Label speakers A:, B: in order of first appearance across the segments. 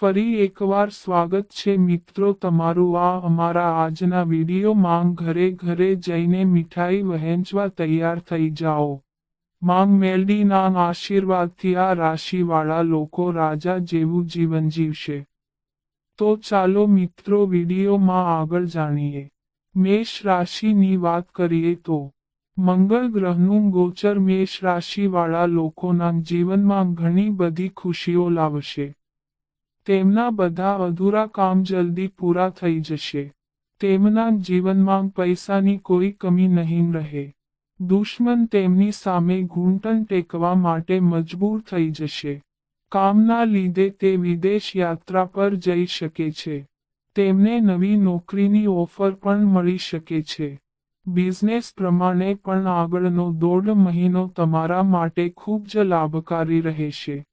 A: ફરી એકવાર સ્વાગત છે મિત્રો તમારું આ અમારા આજના વિડીયોમાં ઘરે ઘરે જઈને મીઠાઈ વહેંચવા તૈયાર થઈ જાઓ. માંગ મેલડીના આશીર્વાદથી આ રાશિવાળા લોકો રાજા જેવું જીવન જીવશે. તો ચાલો મિત્રો વિડીયોમાં આગળ જાણીએ. મેષ રાશિની વાત કરીએ તો, મંગળ ગ્રહનું ગોચર મેષ રાશિવાળા લોકોના જીવનમાં ઘણી બધી ખુશીઓ લાવશે. તેમના બધા અધૂરા કામ જલ્દી પૂરા થઈ જશે. તેમના જીવનમાં પૈસાની કોઈ કમી નહીં રહે. દુશ્મન તેમની સામે ઘૂંટણ ટેકવા માટે મજબૂર થઈ જશે. કામના લીધે તે વિદેશ યાત્રા પર જઈ શકે છે. તેમને નવી નોકરીની ઓફર પણ મળી શકે છે. બિઝનેસ પ્રમાણે પણ આગળનો દોઢ મહિનો તમારા માટે ખૂબ જ લાભકારી રહેશે.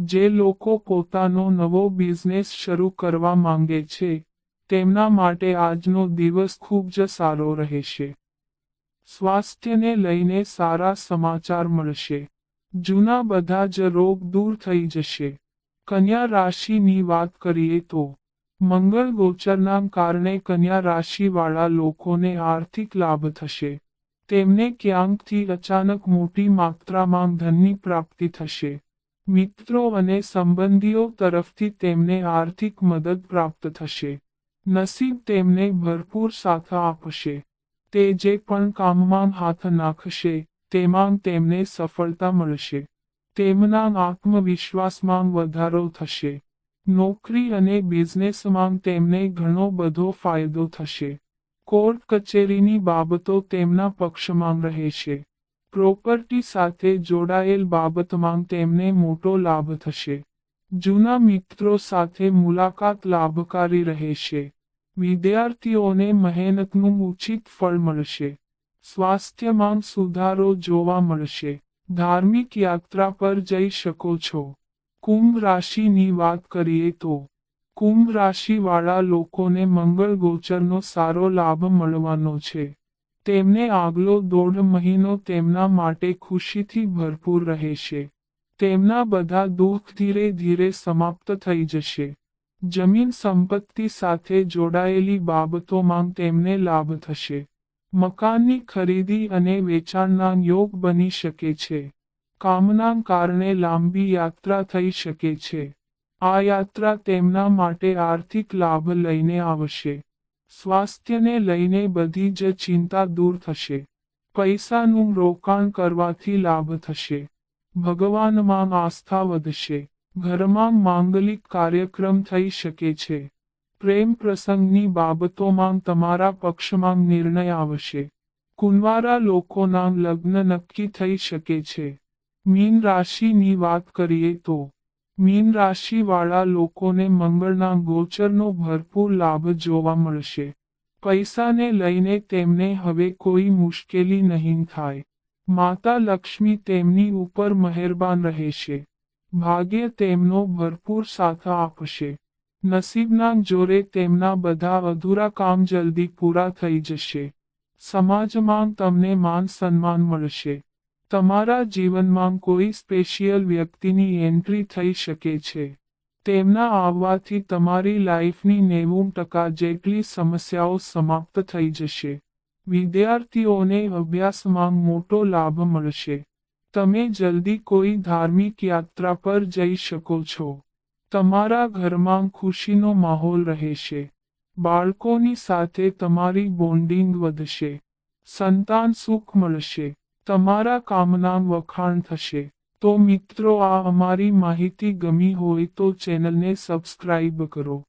A: જે લોકો પોતાનો નવો બિઝનેસ શરૂ કરવા માંગે છે, તેમના માટે આજનો દિવસ ખૂબ જ સારો રહેશે. સ્વાસ્થ્યને લઈને સારા સમાચાર મળશે. જૂના બધા જ રોગ દૂર થઈ જશે. કન્યા રાશિની વાત કરીએ તો, મંગળ ગોચરના કારણે કન્યા રાશિવાળા લોકોને આર્થિક લાભ થશે. તેમને ક્યાંકથી અચાનક મોટી માત્રામાં ધનની પ્રાપ્તિ થશે. મિત્રો અને સંબંધીઓ તરફથી તેમને આર્થિક મદદ પ્રાપ્ત થશે. નસીબ તેમને ભરપૂર સાથ આપશે. તે જે પણ કામમાં હાથ નાખશે, તેમાં તેમને સફળતા મળશે. તેમના આત્મવિશ્વાસમાં વધારો થશે. નોકરી અને બિઝનેસમાં તેમને ઘણો બધો ફાયદો થશે. કોર્ટ કચેરીની બાબતો તેમના પક્ષમાં રહેશે. પ્રોપર્ટી સાથે જોડાયેલ બાબતમાં તેમને મોટો લાભ થશે. જૂના મિત્રો સાથે મુલાકાત લાભકારી રહેશે. વિદ્યાર્થીઓને મહેનતનું ઉચિત ફળ મળશે. સ્વાસ્થ્યમાં સુધારો જોવા મળશે. ધાર્મિક યાત્રા પર જઈ શકો છો. કુંભ રાશિની વાત કરીએ તો, કુંભ રાશિવાળા લોકોને મંગળ ગોચરનો સારો લાભ મળવાનો છે. તેમને આગલો દોઢ મહિનો તેમના માટે ખુશીથી ભરપૂર રહેશે. તેમના બધા દુઃખ ધીરે ધીરે સમાપ્ત થઈ જશે. જમીન સંપત્તિ સાથે જોડાયેલી બાબતોમાં તેમને લાભ થશે. મકાનની ખરીદી અને વેચાણના યોગ બની શકે છે. કામના કારણે લાંબી યાત્રા થઈ શકે છે. આ યાત્રા તેમના માટે આર્થિક લાભ લઈને આવશે. સ્વાસ્થ્યને લઈને બધી જ ચિંતા દૂર થશે. પૈસાનું રોકાણ કરવાથી લાભ થશે. ભગવાનમાં આસ્થા વધશે. ઘરમાં માંગલિક કાર્યક્રમ થઈ શકે છે. પ્રેમ પ્રસંગની બાબતોમાં તમારા પક્ષમાં નિર્ણય આવશે. કુંવારા લોકોના લગ્ન નક્કી થઈ શકે છે. મીન રાશિની વાત કરીએ તો મીન રાશિવાળા લોકોને મંગળના ગોચરનો ભરપૂર લાભ જોવા મળશે. પૈસાને લઈને તેમને હવે કોઈ મુશ્કેલી નહીં થાય. માતા લક્ષ્મી તેમની ઉપર મહેરબાન રહેશે. ભાગ્ય તેમનો ભરપૂર સાથ આપશે. નસીબના જોરે તેમના બધા અધૂરા કામ જલ્દી પૂરા થઈ જશે. સમાજમાં તમને માન સન્માન મળશે. તમારા જીવનમાં કોઈ સ્પેશિયલ વ્યક્તિની એન્ટ્રી થઈ શકે છે. તેમના આવવાથી તમારી લાઈફની નેવું ટકા જેટલી સમસ્યાઓ સમાપ્ત થઈ જશે. વિદ્યાર્થીઓને અભ્યાસમાં મોટો લાભ મળશે. તમે જલ્દી કોઈ ધાર્મિક યાત્રા પર જઈ શકો છો. તમારા ઘરમાં ખુશીનો માહોલ રહેશે. બાળકોની સાથે તમારી બોન્ડિંગ વધશે. સંતાન સુખ મળશે. તમારા કામના વખાણ થશે. તો મિત્રો, આ અમારી માહિતી ગમી હોય તો ચેનલને સબસ્ક્રાઇબ કરો.